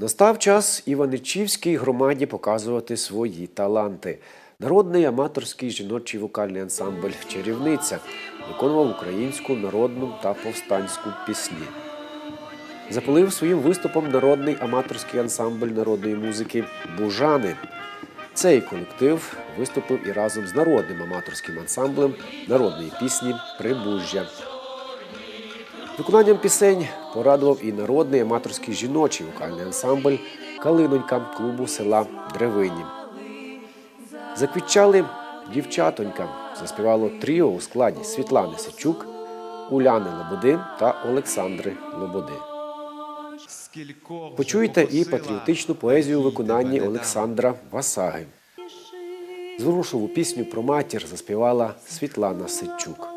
Настав час Іваничівській громаді показувати свої таланти. Народний аматорський жіночий вокальний ансамбль Чарівниця виконував українську народну та повстанську пісні. Запалив своїм виступом народний аматорський ансамбль народної музики Бужани. Цей колектив виступив і разом з народним аматорським ансамблем народної пісні Прибужжя. Виконанням пісень порадував і народний аматорський жіночий вокальний ансамбль Калинонька клубу села Древині. Заквітчали дівчатонька, заспівало тріо у складі Світлани Сичук, Уляни Лободи та Олександри Лободи. Почуйте і патріотичну поезію у виконанні Олександра Васаги. Зворушливу пісню про матір заспівала Світлана Сичук.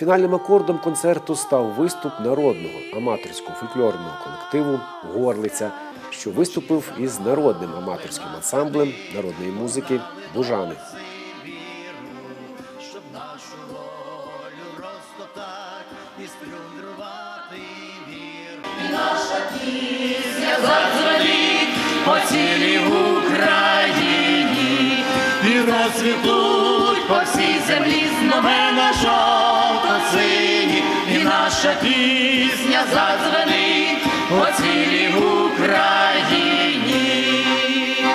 Фінальним акордом концерту став виступ народного аматорського фольклорного колективу Горлиця, що виступив із народним аматорським ансамблем народної музики Бужани. сплюндрувати вір. Задзвонить по Україні і розцвітуть по всій землі знамена і наша пісня задзвонить по цілій Україні.